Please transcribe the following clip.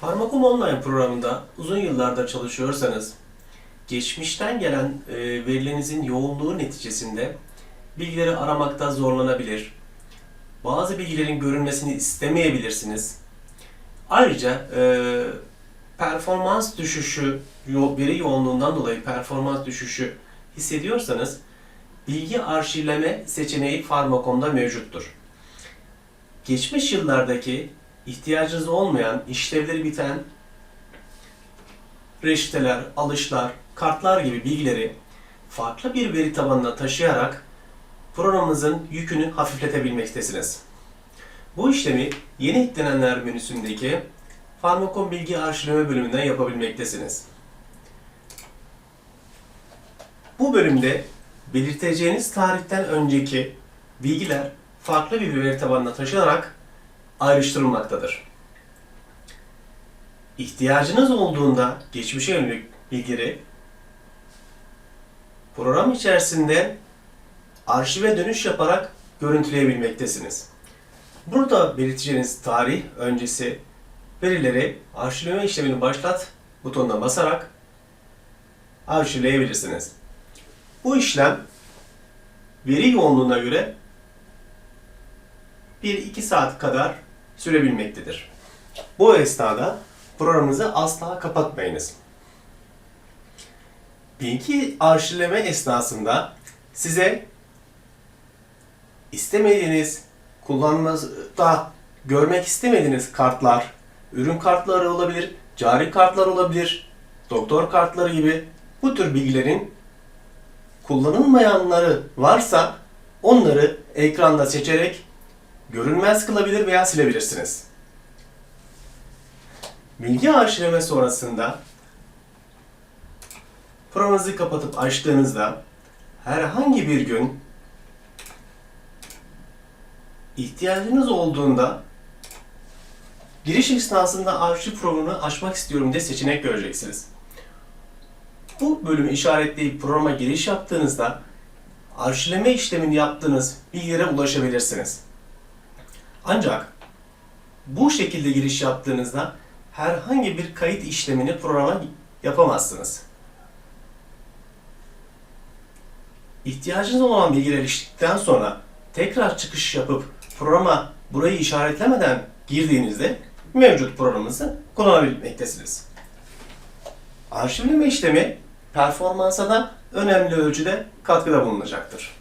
Farmakom Online programında uzun yıllardır çalışıyorsanız, geçmişten gelen e, verilerinizin yoğunluğu neticesinde bilgileri aramakta zorlanabilir, bazı bilgilerin görünmesini istemeyebilirsiniz. Ayrıca e, performans düşüşü, veri yoğunluğundan dolayı performans düşüşü hissediyorsanız, bilgi arşivleme seçeneği Farmakom'da mevcuttur. Geçmiş yıllardaki ihtiyacınız olmayan, işlevleri biten reçeteler, alışlar, kartlar gibi bilgileri farklı bir veri tabanına taşıyarak programımızın yükünü hafifletebilmektesiniz. Bu işlemi yeni eklenenler menüsündeki Farmakon Bilgi Arşivleme bölümünden yapabilmektesiniz. Bu bölümde belirteceğiniz tarihten önceki bilgiler farklı bir veri tabanına taşınarak ayrıştırılmaktadır. İhtiyacınız olduğunda geçmişe yönelik bilgileri program içerisinde arşive dönüş yaparak görüntüleyebilmektesiniz. Burada belirteceğiniz tarih öncesi verileri arşivleme işlemini başlat butonuna basarak arşivleyebilirsiniz. Bu işlem veri yoğunluğuna göre 1-2 saat kadar sürebilmektedir. Bu esnada programınızı asla kapatmayınız. Bilgi arşivleme esnasında size istemediğiniz, kullanmada görmek istemediğiniz kartlar, ürün kartları olabilir, cari kartlar olabilir, doktor kartları gibi bu tür bilgilerin kullanılmayanları varsa onları ekranda seçerek görünmez kılabilir veya silebilirsiniz. Bilgi arşivleme sonrasında programınızı kapatıp açtığınızda herhangi bir gün ihtiyacınız olduğunda giriş esnasında arşiv programını açmak istiyorum diye seçenek göreceksiniz. Bu bölümü işaretleyip programa giriş yaptığınızda arşivleme işlemini yaptığınız bilgilere ulaşabilirsiniz. Ancak bu şekilde giriş yaptığınızda herhangi bir kayıt işlemini programa yapamazsınız. İhtiyacınız olan bilgiler eriştikten sonra tekrar çıkış yapıp programa burayı işaretlemeden girdiğinizde mevcut programınızı kullanabilmektesiniz. Arşivleme işlemi performansa da önemli ölçüde katkıda bulunacaktır.